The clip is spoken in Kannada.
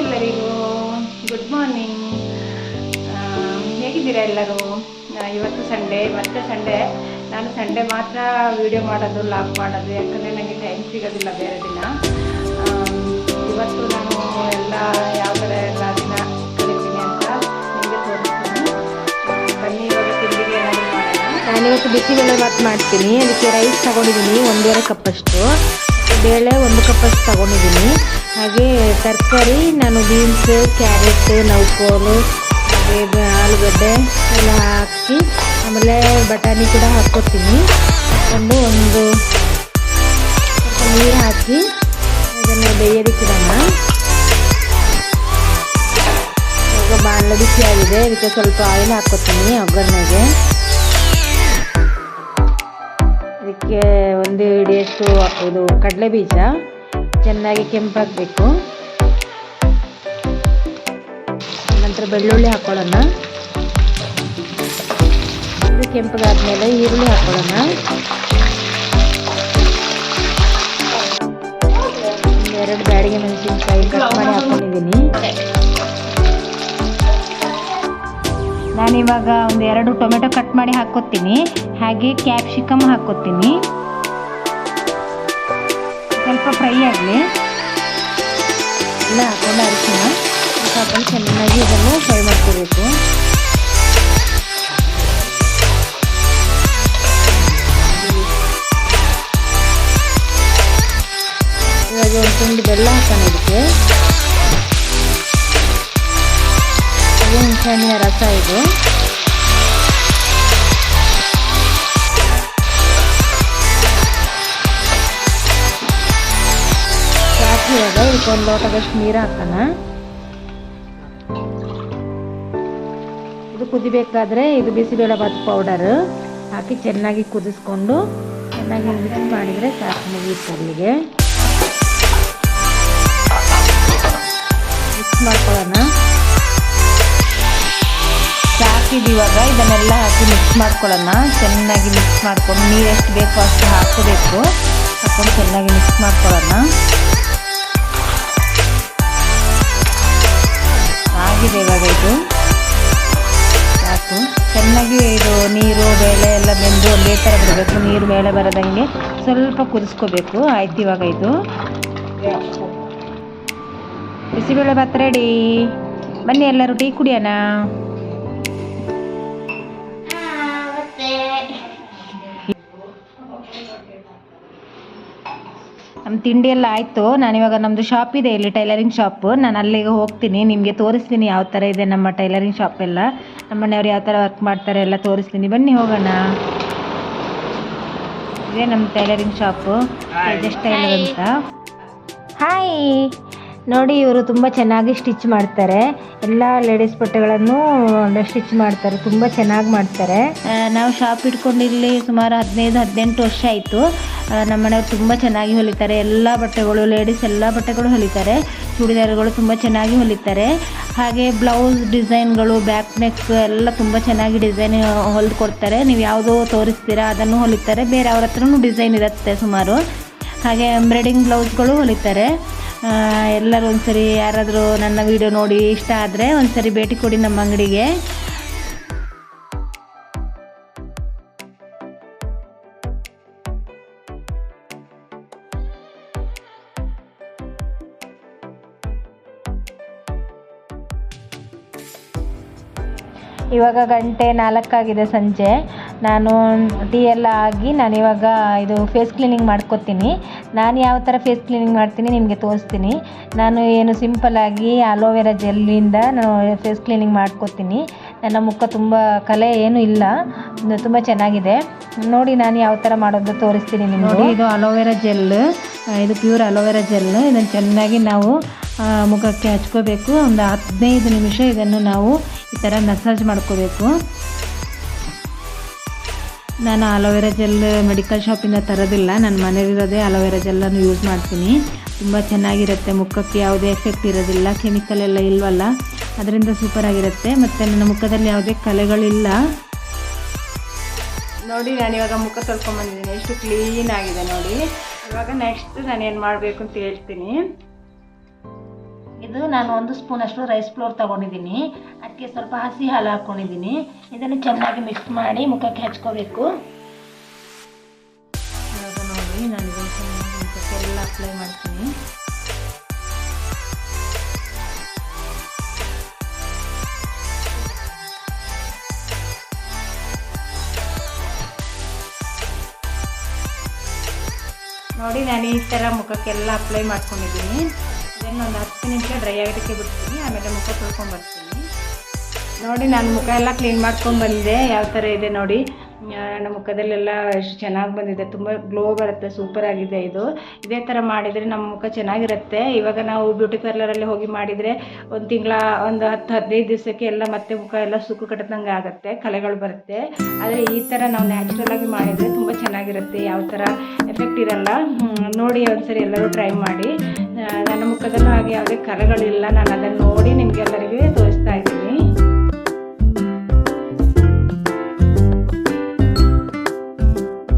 ಎಲ್ಲರಿಗೂ ಗುಡ್ ಮಾರ್ನಿಂಗ್ ಹೇಗಿದ್ದೀರಾ ಎಲ್ಲರೂ? ಇವತ್ತು ಸಂಡೇ ಮತ್ತೆ ಸಂಡೇ ನಾನು ಸಂಡೇ ಮಾತ್ರ ವಿಡಿಯೋ ಮಾಡೋದು ಲಾಗ್ ಮಾಡೋದು, ಯಾಕಂದರೆ ನನಗೆ ಟೈಮ್ ಸಿಗೋದಿಲ್ಲ ಬೇರೆ ದಿನ. ಇವತ್ತು ನಾನು ಎಲ್ಲ ಯಾವ ಥರ ಎಲ್ಲ ದಿನ ಕಲಿತೀನಿ ಅಂತ ನಿಮಗೆ ತೋರಿಸ್ತೀನಿ. ಬನ್ನಿ, ಇವಾಗ ತಿಂಡಿಗೆ ನಾನಿವತ್ತು ಬಿಸಿಬೇಳೆ ಭಾತ್ ಮಾಡ್ತೀನಿ. ಅದಕ್ಕೆ ರೈಸ್ ತಗೊಂಡಿದ್ದೀನಿ ಒಂದೂವರೆ ಕಪ್ಪಷ್ಟು ಬೇಳೆ ಒಂದು ಕಪ್ಪಷ್ಟು ತಗೊಂಡಿದ್ದೀನಿ ಹಾಗೆ ತರಕಾರಿ, ನಾನು ಬೀನ್ಸ್ ಕ್ಯಾರೆಟ್ ನೌಕೋಲು ಹಾಗೆ ಆಲೂಗಡ್ಡೆ ಎಲ್ಲ ಹಾಕಿ, ಆಮೇಲೆ ಬಟಾಣಿ ಕೂಡ ಹಾಕ್ಕೊತೀನಿ ಹಾಕ್ಕೊಂಡು ಒಂದು ಸ್ವಲ್ಪ ನೀರು ಹಾಕಿ, ಅದನ್ನು ಬೇಯೋದಿಕ್ಕಿಡೋಣ ಈಗ ಬಾಣಲೆ ಬಿಸಿ ಆಗಿದೆ ಇದಕ್ಕೆ ಸ್ವಲ್ಪ ಆಯಿಲ್ ಹಾಕ್ಕೊತೀನಿ ಒಗ್ಗರಣೆಗೆ. ಅದಕ್ಕೆ ಒಂದು ಹಿಡಿಯಷ್ಟು ಇದು ಕಡಲೆ ಬೀಜ. ಚೆನ್ನಾಗಿ ಕೆಂಪಾಗಬೇಕು. ನಂತರ ಬೆಳ್ಳುಳ್ಳಿ ಹಾಕೊಳ್ಳೋಣ. ಕೆಂಪಗಾದ್ಮೇಲೆ ಈರುಳ್ಳಿ ಹಾಕೊಳ್ಳೋಣ. ಎರಡು ಬ್ಯಾಡಿಗೆ ಮೆಣಸಿನ್ಕಾಯಿ ಕಟ್ ಮಾಡಿ ಹಾಕೊಂಡಿದ್ದೀನಿ. ನಾನಿವಾಗ ಒಂದು ಎರಡು ಟೊಮೆಟೊ ಕಟ್ ಮಾಡಿ ಹಾಕ್ಕೊತೀನಿ ಹಾಗೆ ಕ್ಯಾಪ್ಸಿಕಮ್ ಹಾಕ್ಕೊತೀನಿ ಸ್ವಲ್ಪ ಫ್ರೈ ಆಗಲಿ. ಎಲ್ಲ ಹಾಕೊಂಡು ಅರಿಶಿನ. ಹಾಕೊಂಡು ಚೆನ್ನಾಗಿ ಇದನ್ನು ಫ್ರೈ ಮಾಡ್ಕೋಬೇಕು. ಇವಾಗ ಒಂದು ತುಂಡು ಬೆಲ್ಲ ಹಾಕೋಣ ಇದಕ್ಕೆ. ಇದು ಹುಣಸೆಹಣ್ಣಿನ ರಸ ಇದು. ಇದಕ್ಕೆ ಒಂದು ಲೋಟದಷ್ಟು ನೀರು ಹಾಕೋಣ ಇದು ಕುದಿಬೇಕಾದ್ರೆ ಇದು ಬಿಸಿಬೇಳೆ ಭಾತ್ ಪೌಡರ್ ಹಾಕಿ ಚೆನ್ನಾಗಿ ಕುದಿಸ್ಕೊಂಡು ಚೆನ್ನಾಗಿ ಮಿಕ್ಸ್ ಮಾಡಿದರೆ ಸಾಕು ಮುಗಿಯುತ್ತೆ ಅಲ್ಲಿಗೆ ಮಿಕ್ಸ್ ಮಾಡ್ಕೊಳ್ಳೋಣ. ಸಾಕಿದೀವಾಗ ಇದನ್ನೆಲ್ಲ ಹಾಕಿ ಮಿಕ್ಸ್ ಮಾಡ್ಕೊಳ್ಳೋಣ. ಚೆನ್ನಾಗಿ ಮಿಕ್ಸ್ ಮಾಡ್ಕೊಂಡು ನೀರು ಎಷ್ಟು ಬೇಕೋ ಅಷ್ಟು ಹಾಕಬೇಕು. ಹಾಕೊಂಡು ಚೆನ್ನಾಗಿ ಮಿಕ್ಸ್ ಮಾಡ್ಕೊಳ್ಳೋಣ. ಬೇಳೆ ಎಲ್ಲ ಬೆಂದು ಒಂದೇ ಥರ ಬರಬೇಕು ನೀರು ಬೇಳೆ ಬರದಂಗೆ ಸ್ವಲ್ಪ ಕುದಿಸ್ಕೋಬೇಕು. ಆಯ್ತು ಇವಾಗ ಇದು. ಬಿಸಿಬೇಳೆ ಭಾತ್ ರೆಡಿ ಬನ್ನಿ ಎಲ್ಲರೂ, ಟೀ ಕುಡಿಯೋಣ. ನಮ್ಮ ತಿಂಡಿ ಎಲ್ಲ ಆಯಿತು. ನಾನಿವಾಗ ನಮ್ಮದು ಶಾಪ್ ಇದೆ ಇಲ್ಲಿ ಟೈಲರಿಂಗ್ ಶಾಪ್ ನಾನು ಅಲ್ಲಿಗೆ ಹೋಗ್ತೀನಿ. ನಿಮಗೆ ತೋರಿಸ್ತೀನಿ ಯಾವ ಥರ ಇದೆ ನಮ್ಮ ಟೈಲರಿಂಗ್ ಶಾಪ್ ಎಲ್ಲ. ನಮ್ಮ ಮನೆಯವ್ರು ಯಾವ ಥರ ವರ್ಕ್ ಮಾಡ್ತಾರೆ ಎಲ್ಲ ತೋರಿಸ್ತೀನಿ. ಬನ್ನಿ ಹೋಗೋಣ. ಇದೇ ನಮ್ಮ ಟೈಲರಿಂಗ್ ಶಾಪು ತೇಜಸ್ ಟೈಲರ್ ಅಂತ. ಹಾಯ್ ನೋಡಿ, ಇವರು ತುಂಬ ಚೆನ್ನಾಗಿ ಸ್ಟಿಚ್ ಮಾಡ್ತಾರೆ. ಎಲ್ಲ ಲೇಡೀಸ್ ಬಟ್ಟೆಗಳನ್ನು ಸ್ಟಿಚ್ ಮಾಡ್ತಾರೆ. ತುಂಬ ಚೆನ್ನಾಗಿ ಮಾಡ್ತಾರೆ. ನಾವು ಶಾಪ್ ಇಟ್ಕೊಂಡಿರಲಿ ಸುಮಾರು ಹದಿನೈದು, ಹದಿನೆಂಟು ವರ್ಷ ಆಯಿತು. ನಮ್ಮ ಮನೆಯವ್ರು ತುಂಬ ಚೆನ್ನಾಗಿ ಹೊಲಿತಾರೆ. ಎಲ್ಲ ಬಟ್ಟೆಗಳು ಲೇಡೀಸ್ ಎಲ್ಲ ಬಟ್ಟೆಗಳು ಹೊಲಿತಾರೆ. ಚೂಡಿದಾರ್ಗಳು ತುಂಬ ಚೆನ್ನಾಗಿ ಹೊಲಿತಾರೆ. ಹಾಗೆ ಬ್ಲೌಸ್ ಡಿಸೈನ್ಗಳು ಬ್ಯಾಕ್ ನೆಕ್ ಎಲ್ಲ ತುಂಬ ಚೆನ್ನಾಗಿ ಡಿಸೈನ್ ಹೊಲಿದು ಕೊಡ್ತಾರೆ ನೀವು ಯಾವುದೋ ತೋರಿಸ್ತೀರಾ, ಅದನ್ನು ಹೊಲಿತಾರೆ. ಬೇರೆ ಅವ್ರ ಹತ್ರನೂ ಡಿಸೈನ್ ಇರುತ್ತೆ ಸುಮಾರು. ಹಾಗೆ ಎಂಬ್ರಾಯ್ಡಿಂಗ್ ಬ್ಲೌಸ್ಗಳು ಹೊಲಿತಾರೆ. ಎಲ್ಲರೂ ಒಂದ್ಸರಿ ಯಾರಾದರೂ ನನ್ನ ವಿಡಿಯೋ ನೋಡಿ ಇಷ್ಟ ಆದರೆ ಒಂದ್ಸರಿ ಭೇಟಿ ಕೊಡಿ ನಮ್ಮ ಅಂಗಡಿಗೆ. ಇವಾಗ ಗಂಟೆ ನಾಲ್ಕಾಗಿದೆ ಸಂಜೆ. ನಾನು ಟೀ ಎಲ್ಲ ಆಗಿ ನಾನಿವಾಗ ಇದು ಫೇಸ್ ಕ್ಲೀನಿಂಗ್ ಮಾಡ್ಕೊತೀನಿ. ನಾನು ಯಾವ ಥರ ಫೇಸ್ ಕ್ಲೀನಿಂಗ್ ಮಾಡ್ತೀನಿ ನಿಮಗೆ ತೋರಿಸ್ತೀನಿ. ನಾನು ಏನು ಸಿಂಪಲ್ಲಾಗಿ ಅಲೋವೆರಾ ಜೆಲ್ಲಿಂದ ನಾನು ಫೇಸ್ ಕ್ಲೀನಿಂಗ್ ಮಾಡ್ಕೊತೀನಿ. ನನ್ನ ಮುಖ ತುಂಬ ಕಲೆ ಏನೂ ಇಲ್ಲ. ತುಂಬ ಚೆನ್ನಾಗಿದೆ. ನೋಡಿ ನಾನು ಯಾವ ಥರ ಮಾಡೋದು ತೋರಿಸ್ತೀನಿ ನಿಮಗೆ. ನೋಡಿ, ಇದು ಅಲೋವೆರಾ ಜೆಲ್ ಇದು ಪ್ಯೂರ್ ಅಲೋವೆರಾ ಜೆಲ್ ಇದನ್ನು ಚೆನ್ನಾಗಿ ನಾವು ಮುಖಕ್ಕೆ ಹಚ್ಕೋಬೇಕು. ಒಂದು ಹದಿನೈದು ನಿಮಿಷ ಇದನ್ನು ನಾವು ಈ ಥರ ಮಸಾಜ್ ಮಾಡ್ಕೋಬೇಕು. ನಾನು ಅಲೋವೆರಾ ಜೆಲ್ ಮೆಡಿಕಲ್ ಶಾಪಿಂದ ತರೋದಿಲ್ಲ. ನನ್ನ ಮನೇಲಿರೋದೇ ಅಲೋವೆರಾ ಜೆಲ್ಲನ್ನು ಯೂಸ್ ಮಾಡ್ತೀನಿ. ತುಂಬ ಚೆನ್ನಾಗಿರುತ್ತೆ. ಮುಖಕ್ಕೆ ಯಾವುದೇ ಎಫೆಕ್ಟ್ ಇರೋದಿಲ್ಲ. ಕೆಮಿಕಲ್ ಎಲ್ಲ ಇಲ್ವಲ್ಲ? ಅದರಿಂದ ಸೂಪರ್ ಆಗಿರುತ್ತೆ. ಮತ್ತು ನನ್ನ ಮುಖದಲ್ಲಿ ಯಾವುದೇ ಕಲೆಗಳಿಲ್ಲ. ನೋಡಿ, ನಾನು ಇವಾಗ ಮುಖ ತೊಳ್ಕೊಂಬಂದಿದ್ದೀನಿ ಎಷ್ಟು ಕ್ಲೀನ್ ಆಗಿದೆ ನೋಡಿ. ಇವಾಗ ನೆಕ್ಸ್ಟ್ ನಾನು ಏನು ಮಾಡಬೇಕು ಅಂತ ಹೇಳ್ತೀನಿ. ಇದು ನಾನು ಒಂದು ಸ್ಪೂನಷ್ಟು ರೈಸ್ ಫ್ಲೋರ್ ತೊಗೊಂಡಿದ್ದೀನಿ. ಅದಕ್ಕೆ ಸ್ವಲ್ಪ ಹಸಿ ಹಾಲು ಹಾಕ್ಕೊಂಡಿದ್ದೀನಿ ಇದನ್ನು ಚೆನ್ನಾಗಿ ಮಿಕ್ಸ್ ಮಾಡಿ ಮುಖಕ್ಕೆ ಹಚ್ಕೋಬೇಕು. ನೋಡಿ, ನಾನು ಮುಖಕ್ಕೆಲ್ಲ ಅಪ್ಲೈ ಮಾಡ್ತೀನಿ. ನೋಡಿ, ನಾನು ಈ ಥರ ಮುಖಕ್ಕೆಲ್ಲ ಅಪ್ಲೈ ಮಾಡ್ಕೊಂಡಿದ್ದೀನಿ. ಇದನ್ನು ಒಂದು ಹತ್ತು ನಿಮಿಷ ಡ್ರೈ ಆಗೋದಕ್ಕೆ ಬಿಡ್ತೀನಿ. ಆಮೇಲೆ ಮುಖ ತೊಳ್ಕೊಂಬರ್ತೀನಿ ನೋಡಿ, ನಾನು ಮುಖ ಎಲ್ಲ ಕ್ಲೀನ್ ಮಾಡ್ಕೊಂಡು ಬಂದೆ. ಯಾವ ಥರ ಇದೆ ನೋಡಿ. ನನ್ನ ಮುಖದಲ್ಲೆಲ್ಲ ಎಷ್ಟು ಚೆನ್ನಾಗಿ ಬಂದಿದೆ. ತುಂಬ ಗ್ಲೋ ಬರುತ್ತೆ. ಸೂಪರ್ ಆಗಿದೆ ಇದು. ಇದೇ ಥರ ಮಾಡಿದರೆ ನಮ್ಮ ಮುಖ ಚೆನ್ನಾಗಿರುತ್ತೆ. ಇವಾಗ ನಾವು ಬ್ಯೂಟಿ ಪಾರ್ಲರಲ್ಲಿ ಹೋಗಿ ಮಾಡಿದರೆ ಒಂದು ತಿಂಗಳ, ಒಂದು ಹತ್ತು, ಹದಿನೈದು ದಿವಸಕ್ಕೆ ಎಲ್ಲ ಮತ್ತೆ ಮುಖ ಎಲ್ಲ ಸುಕ್ಕು ಕಟ್ಟದಂಗೆ ಆಗುತ್ತೆ. ಕಲೆಗಳು ಬರುತ್ತೆ. ಆದರೆ ಈ ಥರ ನಾವು ನ್ಯಾಚುರಲ್ ಆಗಿ ಮಾಡಿದರೆ ತುಂಬ ಚೆನ್ನಾಗಿರುತ್ತೆ. ಯಾವ ಥರ ಎಫೆಕ್ಟ್ ಇರಲ್ಲ. ನೋಡಿ ಒಂದ್ಸರಿ ಎಲ್ಲರೂ ಟ್ರೈ ಮಾಡಿ. ಮುಖದಲ್ಲೂ ಹಾಗೆ ಯಾವುದೇ ಕರೆಗಳಿಲ್ಲ. ನಾನು ಅದನ್ನು ನೋಡಿ ನಿಮಗೆಲ್ಲರಿಗೂ ತೋರಿಸ್ತಾ ಇದ್ದೀನಿ.